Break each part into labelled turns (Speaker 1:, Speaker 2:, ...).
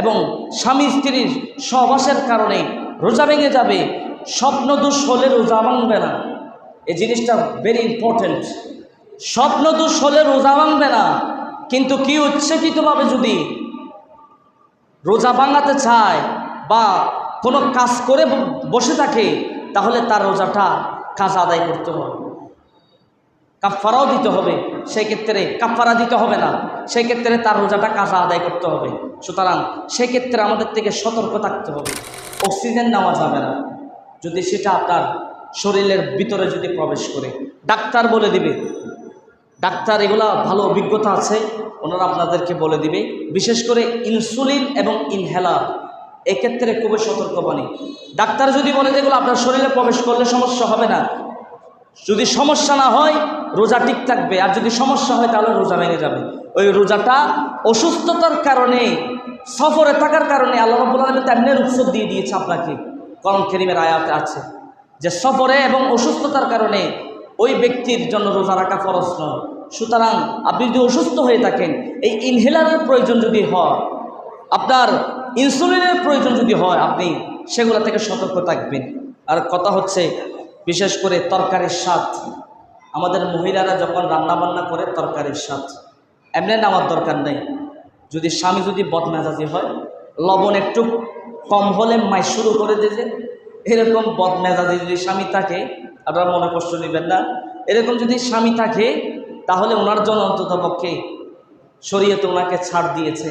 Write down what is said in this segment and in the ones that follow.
Speaker 1: এবং স্বামী স্ত্রীর সহবাসের কারণে রোজা ভেঙে যাবে স্বপ্ন দোষ হলে রোজা ভাঙবে না। এই জিনিসটা ভেরি ইম্পর্টেন্ট স্বপ্ন দোষ হলে রোজা ভাঙবে না, কিন্তু কি উচ্ছেকিতভাবে যদি রোজা ভাঙাতে চায় বা কোনো কাজ করে বসে থাকে, তাহলে তার রোজাটা কাজ আদায় করতে হবে। কাফারাও দিতে হবে, সেক্ষেত্রে কাফারা দিতে হবে না। সেক্ষেত্রে তার রোজাটা কাজা আদায় করতে হবে। সুতরাং সেক্ষেত্রে আমাদের থেকে সতর্ক থাকতে হবে। অক্সিজেন নেওয়া যাবে না। যদি সেটা আপনার শরীরের ভিতরে যদি প্রবেশ করে, ডাক্তার বলে দিবে। ডাক্তার এগুলা ভালো অভিজ্ঞতা আছে, ওনারা আপনাদেরকে বলে দিবে। বিশেষ করে ইনসুলিন এবং ইনহেলার, এক্ষেত্রে খুবই সতর্কবাণী। ডাক্তার যদি বলে যে এগুলো আপনার শরীরে প্রবেশ করলে সমস্যা হবে না যদি সমস্যা না হয়, রোজা ঠিক থাকবে। আর যদি সমস্যা হয়, তাহলে রোজা ভেঙে যাবে। ওই রোজাটা অসুস্থতার কারণে, সফরে থাকার কারণে আল্লাহ রব্বুল আলমী তেমনি রুৎসব দিয়ে দিয়েছে আপনাকে। করম কেরিমের আয়াতে আছে যে, সফরে এবং অসুস্থতার কারণে ওই ব্যক্তির জন্য রোজা রাখা ফরজ নয়। সুতরাং আপনি যদি অসুস্থ হয়ে থাকেন, এই ইনহেলারের প্রয়োজন যদি হয়, আপনার ইনসুলিনের প্রয়োজন যদি হয়, আপনি সেগুলো থেকে সতর্ক থাকবেন। আর কথা হচ্ছে বিশেষ করে তরকারির স্বাদ। আমাদের মহিলারা যখন রান্না বান্না করে, তরকারির স্বাদ। এমনি নামার দরকার নেই। যদি স্বামী যদি বদমেজাজি হয়, লবণ একটু কম হলে মাই শুরু করে দিয়েছে এরকম বদমেজাজি যদি স্বামী থাকে, আপনারা মনে কষ্ট নেবেন না। এরকম যদি স্বামী থাকে, তাহলে ওনার জন্য অন্তত পক্ষে শরীয়তে ওনাকে ছাড় দিয়েছে।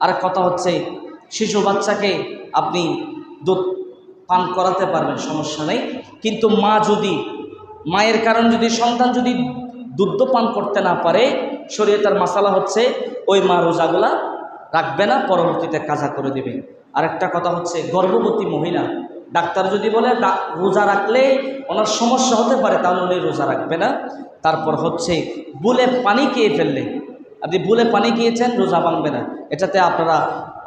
Speaker 1: আর কথা হচ্ছে, শিশু বাচ্চাকে আপনি দুধ পান করাতে পারবেন, সমস্যা নেই। কিন্তু মা যদি, মায়ের কারণ যদি, সন্তান যদি দুধ পান করতে না পারে শরীরে তার মাসালা হচ্ছে, ওই মা রোজাগুলা রাখবে না, পরবর্তীতে কাজা করে দেবে। আরেকটা কথা হচ্ছে, গর্ভবতী মহিলা, ডাক্তার যদি বলে রোজা রাখলে ওনার সমস্যা হতে পারে, তাহলে উনি রোজা রাখবে না। তারপর হচ্ছে, বুলে পানি খেয়ে ফেললে। আপনি বুলে পানি খেয়েছেন, রোজা ভাঙবে না। এটাতে আপনারা,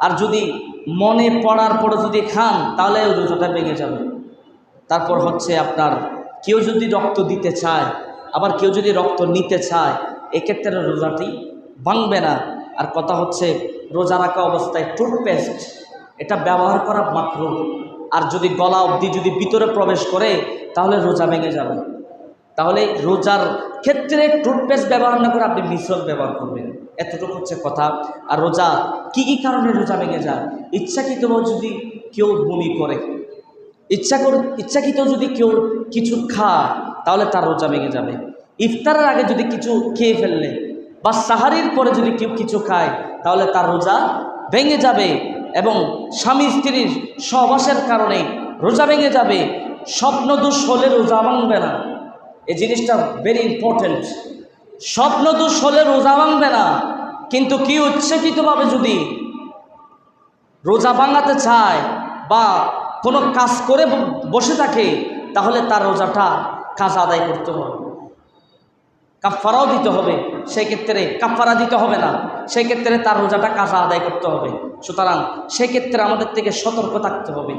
Speaker 1: আর যদি মনে পড়ার পরে যদি খান, তাহলে রোজাটা ভেঙে যাবে। তারপর হচ্ছে আপনার, কেউ যদি রক্ত দিতে চায়, আবার কেউ যদি রক্ত নিতে চায়, এক্ষেত্রে রোজাটি ভাঙবে না। আর কথা হচ্ছে, রোজা রাখা অবস্থায় টুথপেস্ট, এটা ব্যবহার করা মাত্র আর যদি গলা অবধি যদি ভিতরে প্রবেশ করে, তাহলে রোজা ভেঙে যাবে। তাহলে রোজার ক্ষেত্রে টুথপেস্ট ব্যবহার না করে আপনি মিশ্রণ ব্যবহার করবেন। এতটুকু হচ্ছে কথা। আর রোজা, কি কি কারণে রোজা ভেঙে যায়? ইচ্ছাকৃতভাবে যদি কেউ বমি করে, ইচ্ছা করে ইচ্ছাকৃত যদি কেউ কিছু খায়, তাহলে তার রোজা ভেঙে যাবে। ইফতারের আগে যদি কিছু খেয়ে ফেললে বা সাহারির পরে যদি কেউ কিছু খায়, তাহলে তার রোজা ভেঙে যাবে এবং স্বামী স্ত্রীর সহবাসের কারণে রোজা ভেঙে যাবে। স্বপ্ন দোষ হলে রোজা ভাঙবে না। এই জিনিসটা ভেরি ইম্পর্টেন্ট স্বপ্ন দোষ হলে রোজা ভাঙবে না, কিন্তু কি উচ্ছেকিতভাবে যদি রোজা ভাঙাতে চায় বা কোনো কাজ করে বসে থাকে, তাহলে তার রোজাটা কাজ আদায় করতে হবে। কাফারাও দিতে হবে সেক্ষেত্রে কাফারা দিতে হবে না সেক্ষেত্রে তার রোজাটা কাজা আদায় করতে হবে। সুতরাং সেক্ষেত্রে আমাদের থেকে সতর্ক থাকতে হবে।